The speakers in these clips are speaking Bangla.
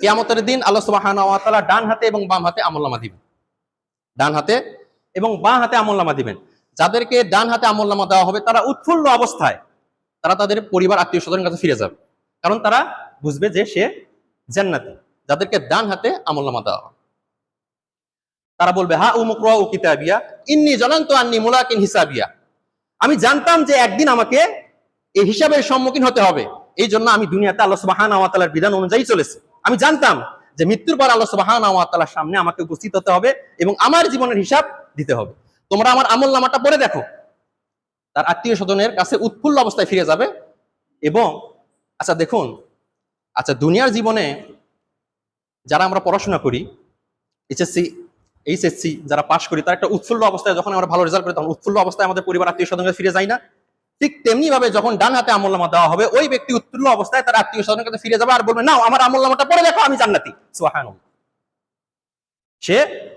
কিয়ামতের দিন আল্লাহ সুবহানাহু ডান হাতে এবং বাম হাতে আমলনামা দিবেন। ডান হাতে এবং বাঁ হাতে আমলনামা দিবেন। যাদেরকে ডান হাতে আমলনামা দেওয়া হবে, তারা উৎফুল্ল অবস্থায় তারা তাদের পরিবার, আত্মীয় স্বজনের কাছে ফিরে যাবে। কারণ তারা বুঝবে যে সে জান্নাতি। যাদেরকে ডান হাতে আমলনামা দেওয়া হবে। তারা বলবে, হা উমুকরা ও কিতাবিয়া, ইন্নি জনান্ত আন্নি মুলাকিন হিসাবিয়া। আমি জানতাম যে একদিন আমাকে এই হিসাবের সম্মুখীন হতে হবে। এই জন্য আমি দুনিয়াতে আল্লাহ সুবহানাহু ওয়া বিধান অনুযায়ী চলেছি। আমি জানতাম যে মৃত্যুর পর আল্লাহ তাআলার সামনে আমাকে উপস্থিত হতে হবে এবং আমার জীবনের হিসাব দিতে হবে। তোমরা আমার আমল নামাটা পড়ে দেখো। তার আত্মীয় স্বজনের কাছে উৎফুল্ল অবস্থায় ফিরে যাবে এবং আচ্ছা দেখুন আচ্ছা দুনিয়ার জীবনে যারা আমরা পড়াশোনা করি, এইচএসসি এইচএসসি যারা পাশ করি, তার একটা উৎফুল্ল অবস্থায় যখন আমরা ভালো রেজাল্ট করি তখন উৎফুল্ল অবস্থায় আমাদের পরিবার, আত্মীয় স্বজনের ফিরে যাই না। ঠিক তেমনি ভাবে যখন ডান হাতে আমলনামা দেওয়া হবে, ওই ব্যক্তি উৎফুল্ল অবস্থায় তার আত্মীয় স্বজনের কাছে ফিরে যাবে আর বলবে না আমার আমলনামাটা পড়ে দেখো, আমি জান্নাতি। সে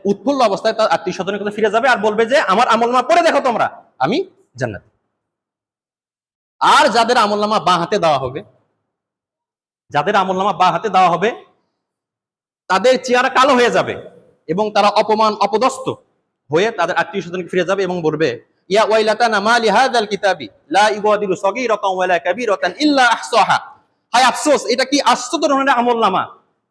উৎফুল্ল অবস্থায় তার আত্মীয় স্বজনের কাছে ফিরে যাবে আর বলবে যে, আমার আমলনামা পড়ে দেখো তোমরা, আমি জান্নাতি। আর যাদের আমলনামা বাঁ হাতে দেওয়া হবে, যাদের আমলনামা বাঁ হাতে দেওয়া হবে, তাদের চেহারা কালো হয়ে যাবে এবং তারা অপমান, অপদস্থ হয়ে তাদের আত্মীয় স্বজনকে ফিরে যাবে এবং বলবে ইয়া ওয়াইলাতানা মা লিহাযাল কিতাবি লা ইউগাদিরু সগীরাতান ওয়ালা কাবীরাতান ইল্লা আহসাহা হায় আফসোস এটা কি আশ্চর্য ধরনের আমলনামা?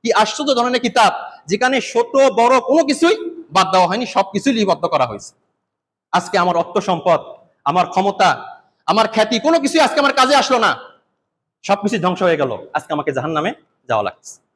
কি আশ্চর্য ধরনের কিতাব? যেখানে ছোট, বড় কোনো কিছুই বাদ দেওয়া হয়নি, সবকিছুই লিপিবদ্ধ করা হয়েছে। আজকে আমার অর্থ সম্পদ, আমার ক্ষমতা, আমার খ্যাতি, কোনো কিছুই আজকে আমার কাজে আসলো না। সবকিছু ধ্বংস হয়ে গেল। আজকে আমাকে জাহান্নামে যাওয়া লাগছে।